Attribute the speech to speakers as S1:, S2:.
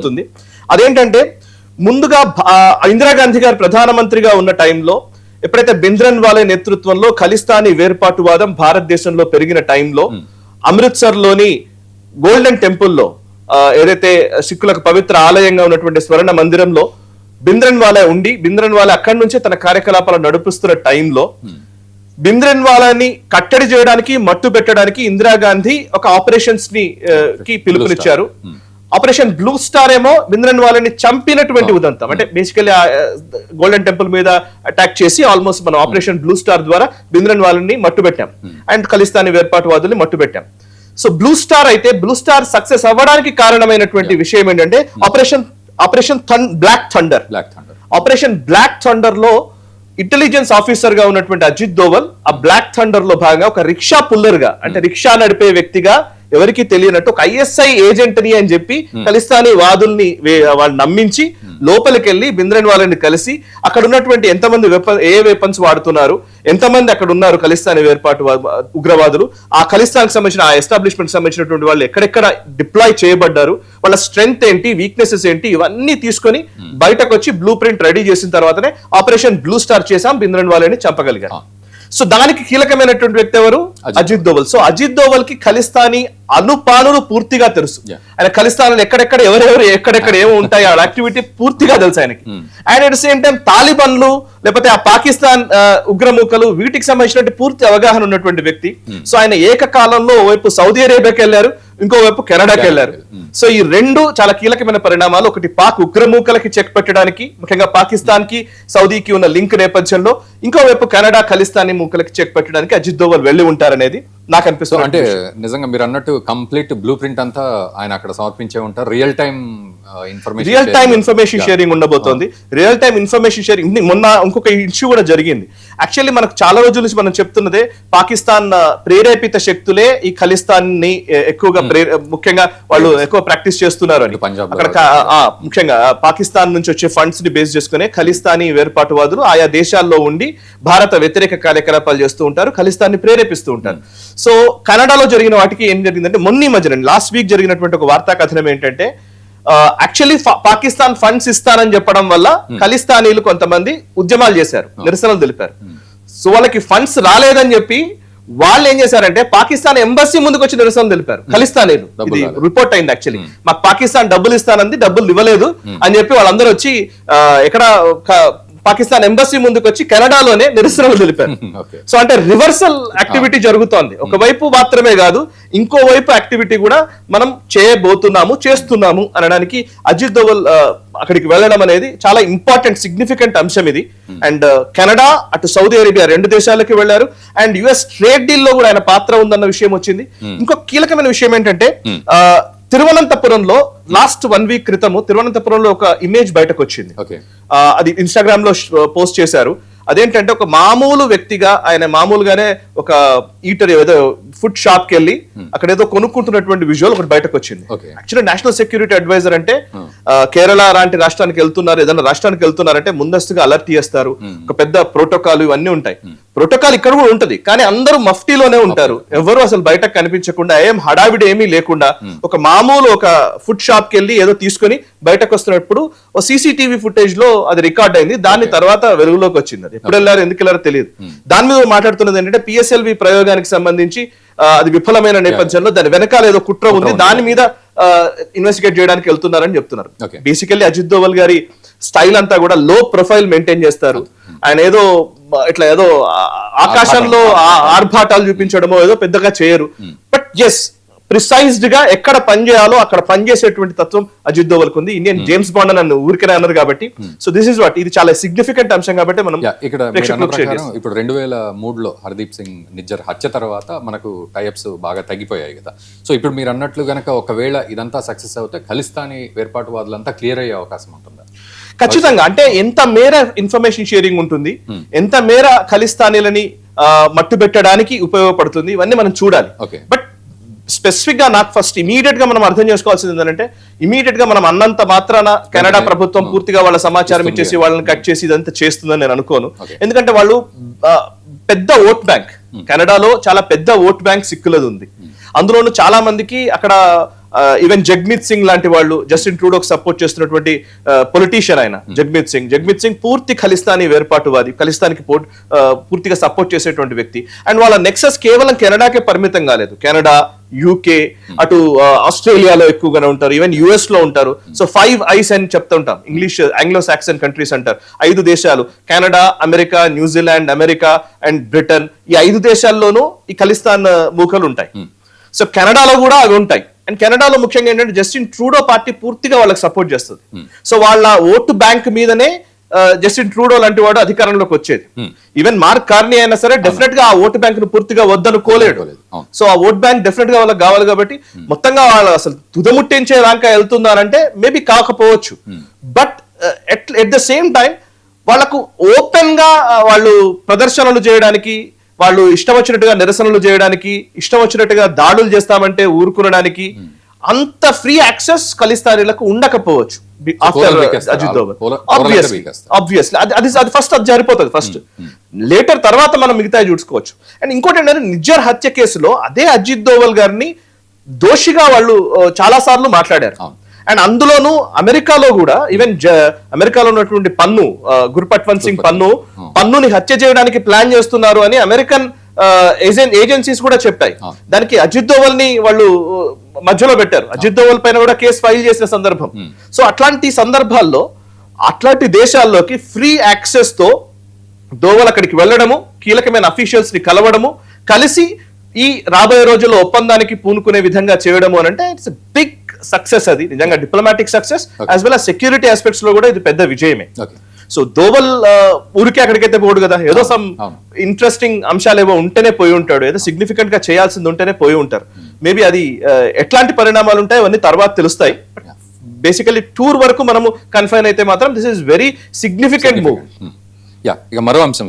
S1: అవుతుంది అదేంటంటే ముందుగా ఇందిరాగాంధీ గారు ప్రధానమంత్రిగా ఉన్న టైంలో ఎప్పుడైతే బింద్రన్ వాలే నేతృత్వంలో ఖలిస్తానీ వేర్పాటువాదం భారతదేశంలో పెరిగిన టైంలో అమృత్సర్లోని గోల్డెన్ టెంపుల్లో ఏదైతే సిక్కులకు పవిత్ర ఆలయంగా ఉన్నటువంటి స్వర్ణ మందిరంలో బింద్రన్ వాలే ఉండి బింద్రన్ వాలే అక్కడి నుంచే తన కార్యకలాపాలు నడిపిస్తున్న టైంలో బింద్రన్ వాలాని కట్టడి చేయడానికి మట్టు పెట్టడానికి ఇందిరాగాంధీ ఒక ఆపరేషన్స్ని కి పిలుపునిచ్చారు. ఆపరేషన్ బ్లూ స్టార్ ఏమో బింద్రన్ వాలని చంపినటువంటి ఉదంతం. అంటే బేసికలీ గోల్డెన్ టెంపుల్ మీద అటాక్ చేసి ఆల్మోస్ట్ మనం ఆపరేషన్ బ్లూ స్టార్ ద్వారా బింద్రన్ వాలని మట్టు పెట్టాం అండ్ ఖలిస్తానీ వేర్పాటువాదుల్ని మట్టు పెట్టాం సో బ్లూ స్టార్ అయితే బ్లూ స్టార్ సక్సెస్ అవ్వడానికి కారణమైనటువంటి విషయం ఏంటంటే operation operation black thunder
S2: black thunder
S1: operation black థండర్లో intelligence ఆఫీసర్గా ఉన్నటువంటి అజిత్ దోవల్ ఆ బ్లాక్ థండర్లో భాగంగా ఒక రిక్షా పుల్లర్గా అంటే రిక్షా నడిపే వ్యక్తిగా ఎవరికి తెలియనట్టు ఒక ఐఎస్ఐ ఏజెంట్ని అని చెప్పి ఖలిస్తానీ వాదుల్ని వాళ్ళు నమ్మించి లోపలికి వెళ్ళి బింద్రన్ వాళ్ళని కలిసి అక్కడ ఉన్నటువంటి ఎంతమంది వెపన్ ఏ వెపన్స్ వాడుతున్నారు ఎంతమంది అక్కడ ఉన్నారు ఖలిస్తానీ వేర్పాటు వా- ఉగ్రవాదులు ఆ ఖలిస్తాన్ సంబంధించిన ఆ ఎస్టాబ్లిష్మెంట్ సంబంధించినటువంటి వాళ్ళు ఎక్కడెక్కడ డిప్లాయ్ చేయబడ్డారు వాళ్ళ స్ట్రెంగ్త్ ఏంటి వీక్నెసెస్ ఏంటి ఇవన్నీ తీసుకొని బయటకు వచ్చి బ్లూ ప్రింట్ రెడీ చేసిన తర్వాతనే ఆపరేషన్ బ్లూ స్టార్ చేసాం బింద్రన్ వాళ్ళని చంపగలిగారు. సో దానికి కీలకమైనటువంటి వ్యక్తి ఎవరు? అజిత్ దోవల్. సో అజిత్ దోవల్కి ఖలిస్తానీ అనుపానులు పూర్తిగా తెలుసు. ఆయన ఖలిస్తాన్ ఎక్కడెక్కడ ఎవరెవరు ఎక్కడెక్కడ ఏమో ఉంటాయి ఆ యాక్టివిటీ పూర్తిగా తెలుసు ఆయనకి. అండ్ అట్ సేమ్ టైం తాలిబన్లు లేకపోతే ఆ పాకిస్తాన్ ఉగ్రమూకలు వీటికి సంబంధించినటువంటి పూర్తి అవగాహన ఉన్నటువంటి వ్యక్తి. సో ఆయన ఏకకాలంలో ఓవైపు సౌదీ అరేబియాకి వెళ్ళారు ఇంకోవైపు కెనడాకి వెళ్ళారు. సో ఈ రెండు చాలా కీలకమైన పరిణామాలు ఒకటి పాక్ ఉగ్రమూకలకి చెక్ పెట్టడానికి ముఖ్యంగా పాకిస్తాన్కి సౌదీకి ఉన్న లింక్ నేపథ్యంలో ఇంకోవైపు కెనడా ఖలిస్తానీ మూకలకి చెక్ పెట్టడానికి అజిత్ దోవల్ వెళ్ళి ఉంటారనేది నాకు అనిపిస్తుంది
S2: అంటే నిజంగా మీరు అన్నట్టు కంప్లీట్ బ్లూ ప్రింట్ అంతా ఆయన అక్కడ సమర్పించే ఉంటారు. Real time information
S1: real time information sharing ఉండబోతోంది. రియల్ టైమ్ ఇన్ఫర్మేషన్ షేరింగ్ మొన్న ఇంకొక ఇష్యూ కూడా జరిగింది. యాక్చువల్లీ మనకు చాలా రోజుల నుంచి మనం చెప్తున్నదే పాకిస్తాన్ ప్రేరేపిత శక్తులే ఈ ఖలిస్తాన్ని ఎక్కువగా ప్రే- ముఖ్యంగా వాళ్ళు ఎక్కువ ప్రాక్టీస్ చేస్తున్నారు అని. అక్కడ ముఖ్యంగా పాకిస్తాన్ నుంచి వచ్చే ఫండ్స్ని బేస్ చేసుకునే ఖలిస్తానీ వేర్పాటువాదులు ఆయా దేశాల్లో ఉండి భారత వ్యతిరేక కార్యకలాపాలు చేస్తూ ఉంటారు ఖలిస్తాన్ని ప్రేరేపిస్తూ ఉంటారు. సో కన్నడలో జరిగిన వాటికి ఏం జరిగిందంటే మొన్న మధ్యన లాస్ట్ వీక్ జరిగినటువంటి ఒక వార్తా కథనం ఏంటంటే యాక్చువల్లీ పాకిస్తాన్ ఫండ్స్ ఇస్తానని చెప్పడం వల్ల ఖలిస్తానీలు కొంతమంది ఉద్యమాలు చేశారు నిరసనలు తెలిపారు. సో వాళ్ళకి ఫండ్స్ రాలేదని చెప్పి వాళ్ళు ఏం చేశారంటే పాకిస్తాన్ ఎంబసీ ముందుకు వచ్చి నిరసన తెలిపారు ఖలిస్తానీలు.
S2: డబ్బులు
S1: ఇది
S2: రాలేదు.
S1: రిపోర్ట్ అయింది యాక్చువల్లీ మాకు పాకిస్తాన్ డబ్బులు ఇస్తానంది డబ్బులు ఇవ్వలేదు అని చెప్పి వాళ్ళందరూ వచ్చి ఎక్కడ పాకిస్తాన్ ఎంబసీ ముందుకు వచ్చి కెనడాలోనే నిరసనలు తెలిపారు. సో అంటే రివర్సల్ యాక్టివిటీ జరుగుతోంది. ఒకవైపు మాత్రమే కాదు ఇంకో వైపు యాక్టివిటీ కూడా మనం చేయబోతున్నాము చేస్తున్నాము అనడానికి అజిత్ దోవల్ అక్కడికి వెళ్ళడం అనేది చాలా ఇంపార్టెంట్ సిగ్నిఫికెంట్ అంశం ఇది. అండ్ కెనడా అటు సౌదీ అరేబియా రెండు దేశాలకి వెళ్ళారు. అండ్ యుఎస్ ట్రేడ్ డీల్లో కూడా ఆయన పాత్ర ఉందన్న విషయం వచ్చింది. ఇంకో కీలకమైన విషయం ఏంటంటే తిరువనంతపురంలో లాస్ట్ వన్ వీక్ క్రితము తిరువనంతపురంలో ఒక ఇమేజ్ బయటకు వచ్చింది అది ఇన్స్టాగ్రామ్లో పోస్ట్ చేశారు. అదేంటంటే ఒక మామూలు వ్యక్తిగా ఆయన మామూలుగానే ఒక ఈటర్ ఏదో ఫుడ్ షాప్కి వెళ్ళి అక్కడ ఏదో కొనుక్కుంటున్నటువంటి విజువల్ ఒకటి బయటకు వచ్చింది. యాక్చువల్లీ నేషనల్ సెక్యూరిటీ అడ్వైజర్ అంటే ఆ, కేరళ లాంటి రాష్ట్రానికి వెళ్తున్నారు ఏదైనా రాష్ట్రానికి వెళ్తున్నారంటే ముందస్తుగా అలర్ట్ చేస్తారు. ఒక పెద్ద ప్రోటోకాల్ ఇవన్నీ ఉంటాయి. ప్రోటోకాల్ ఇక్కడ కూడా ఉంటది కానీ అందరూ మఫ్టీలోనే ఉంటారు. ఎవరు అసలు బయటకు కనిపించకుండా ఏం హడావిడి ఏమీ లేకుండా ఒక మామూలు ఒక ఫుడ్ షాప్కి వెళ్ళి ఏదో తీసుకొని బయటకు వస్తున్నప్పుడు ఓ సీసీటీవీ ఫుటేజ్లో అది రికార్డ్ అయింది. దాని తర్వాత వెలుగులోకి వచ్చింది. అది ఎప్పుడు వెళ్ళారు ఎందుకు వెళ్ళారో తెలియదు. దాని మీద మాట్లాడుతున్నది ఏంటంటే పిఎస్ఎల్వి ప్రయోగానికి సంబంధించి అది విఫలమైన నేపథ్యంలో దాని వెనకాల ఏదో కుట్ర ఉంది. దాని మీద ఇన్వెస్టిగేట్ చేయడానికి వెళ్తున్నారని చెప్తున్నారు. బేసికల్లీ అజిత్ దోవల్ గారి స్టైల్ అంతా కూడా లో ప్రొఫైల్ మెయింటైన్ చేస్తారు. ఆయన ఏదో ఇట్లా ఏదో ఆకాశంలో ఆర్భాటాలు చూపించడమో ఏదో పెద్దగా చేయరు. బట్ ఎస్ ప్రిసైజ్డ్గా ఎక్కడ పని చేయాలో అక్కడ పని చేసేటువంటి తత్వం అజిత్ దోవల్కి ఉంది. ఇండియన్ జేమ్స్ బాండ్ అని నన్ను ఊరికనే అన్నారు కాబట్టి. సో దిస్ ఇస్ వాట్ ఇది చాలా సిగ్నిఫికెంట్ అంశం కాబట్టి మనం
S2: ఇక్కడ ఇప్పుడు రెండు వేల మూడులో హర్దీప్ సింగ్ నిజ్జర్ హత్య తర్వాత మనకు టైప్స్ బాగా తగ్గిపోయాయి కదా. సో ఇప్పుడు మీరు అన్నట్లు గనక ఒకవేళ ఇదంతా సక్సెస్ అవుతే ఖలిస్తానీ వేర్పాటువాదులంతా క్లియర్ అయ్యే అవకాశం ఉంటుందా?
S1: ఖచ్చితంగా. అంటే ఎంత మేర ఇన్ఫర్మేషన్ షేరింగ్ ఉంటుంది ఎంత మేర ఖలిస్తానీలని మట్టు పెట్టడానికి ఉపయోగపడుతుంది ఇవన్నీ మనం చూడాలి.
S2: ఓకే
S1: బట్ స్పెసిఫిక్గా నాకు ఫస్ట్ ఇమీడియట్గా మనం అర్థం చేసుకోవాల్సింది ఏంటంటే ఇమీడియట్గా మనం అన్నంత మాత్రాన కెనడా ప్రభుత్వం పూర్తిగా వాళ్ళ సమాచారం ఇచ్చేసి వాళ్ళని కట్ చేసి ఇదంతా చేస్తుందని నేను అనుకోను. ఎందుకంటే వాళ్ళు పెద్ద ఓట్ బ్యాంక్. కెనడాలో చాలా పెద్ద ఓట్ బ్యాంక్ సిక్కులది ఉంది అందులోనూ చాలా మందికి అక్కడ ఈవెన్ జగ్మీత్ సింగ్ లాంటి వాళ్ళు జస్టిన్ ట్రూడోకి సపోర్ట్ చేస్తున్నటువంటి పొలిటీషియన్ ఆయన జగ్మీత్ సింగ్. జగ్మీత్ సింగ్ పూర్తి ఖలిస్తానీ వేర్పాటువాది ఖలిస్తానికి పూర్తిగా సపోర్ట్ చేసేటువంటి వ్యక్తి. అండ్ వాళ్ళ నెక్సస్ కేవలం కెనడాకే పరిమితం కాలేదు. కెనడా యూకే అటు ఆస్ట్రేలియాలో ఎక్కువగానే ఉంటారు. ఈవెన్ యుఎస్లో ఉంటారు. సో ఫైవ్ ఐస్ అని చెప్తుంటాం ఇంగ్లీష్ ఆంగ్లో సాక్సన్ కంట్రీస్ అంటారు. ఐదు దేశాలు. Canada America New Zealand America and Britain ఈ ఐదు దేశాల్లోనూ ఈ ఖలిస్తాన్ మూకలు ఉంటాయి. సో కెనడాలో కూడా అవి ఉంటాయి. అండ్ కెనడాలో ముఖ్యంగా ఏంటంటే జస్టిన్ ట్రూడో పార్టీ పూర్తిగా వాళ్ళకి సపోర్ట్ చేస్తుంది. సో వాళ్ళ ఓటు బ్యాంక్ మీదనే జస్టిన్ ట్రూడో లాంటి వాడు అధికారంలోకి వచ్చేది. ఈవెన్ మార్క్ కార్నీ అయినా సరే డెఫినెట్గా ఆ ఓటు బ్యాంక్ను పూర్తిగా వద్దనుకోలేడు. సో ఆ ఓట్ బ్యాంక్ డెఫినెట్గా వాళ్ళకి కావాలి కాబట్టి మొత్తంగా వాళ్ళు అసలు తుదముట్టించే దాకా వెళ్తున్నారంటే మేబీ కాకపోవచ్చు. But at the same time వాళ్ళకు ఓపెన్గా వాళ్ళు ప్రదర్శనలు చేయడానికి వాళ్ళు ఇష్టం వచ్చినట్టుగా నిరసనలు చేయడానికి ఇష్టం వచ్చినట్టుగా దాడులు చేస్తామంటే ఊరుకునడానికి అంత ఫ్రీ యాక్సెస్ ఖలిస్తానీలకు ఉండకపోవచ్చు. ఆఫ్టర్. అజిత్ దోవల్. ఆబ్వియస్లీ అది అది అది ఫస్ట్ అది జారిపోతుంది ఫస్ట్ లేటర్ తర్వాత మనం మిగతా చూసుకోవచ్చు. అండ్ ఇంకోటి ఏంటంటే నిజ్జర్ హత్య కేసులో అదే అజిత్ దోవల్ గారిని దోషిగా వాళ్ళు చాలా సార్లు మాట్లాడారు. అండ్ అందులోనూ అమెరికాలో కూడా ఈవెన్ అమెరికాలో ఉన్నటువంటి పన్ను గుర్పట్వంత్ సింగ్ పన్ను పన్నుని హత్య చేయడానికి ప్లాన్ చేస్తున్నారు అని అమెరికన్ ఏజెన్ ఏజెన్సీస్ కూడా చెప్పాయి. దానికి అజిత్ దోవల్ని వాళ్ళు మధ్యలో పెట్టారు. అజిత్ దోవల్ పైన కూడా కేసు ఫైల్ చేసిన సందర్భం. సో అట్లాంటి సందర్భాల్లో అట్లాంటి దేశాల్లోకి ఫ్రీ యాక్సెస్తో దోవల్ అక్కడికి వెళ్ళడము కీలకమైన అఫీషియల్స్ని కలవడము కలిసి ఈ రాబోయే రోజుల్లో ఒప్పందానికి పూనుకునే విధంగా చేయడము అని అంటే ఇట్స్ బిగ్ సక్సెస్ అది. నిజంగా diplomatic success as well security ఆస్పెక్ట్స్లో కూడా ఇది పెద్ద విజయమే. సో దోవల్ ఊరికే అక్కడికైతే పోడు కదా. ఏదో సమ్. ఇంట్రెస్టింగ్ అంశాలు ఏవో ఉంటేనే పోయి ఉంటాడు. ఏదో సిగ్నిఫికెంట్గా చేయాల్సింది ఉంటేనే పోయి ఉంటారు. మేబీ అది ఎట్లాంటి పరిణామాలు ఉంటాయి అవన్నీ తర్వాత తెలుస్తాయి. బేసికలీ టూర్ వరకు మనము కన్ఫైన్ అయితే మాత్రం this is very significant move
S2: yeah ఇక మరో అంశం సార్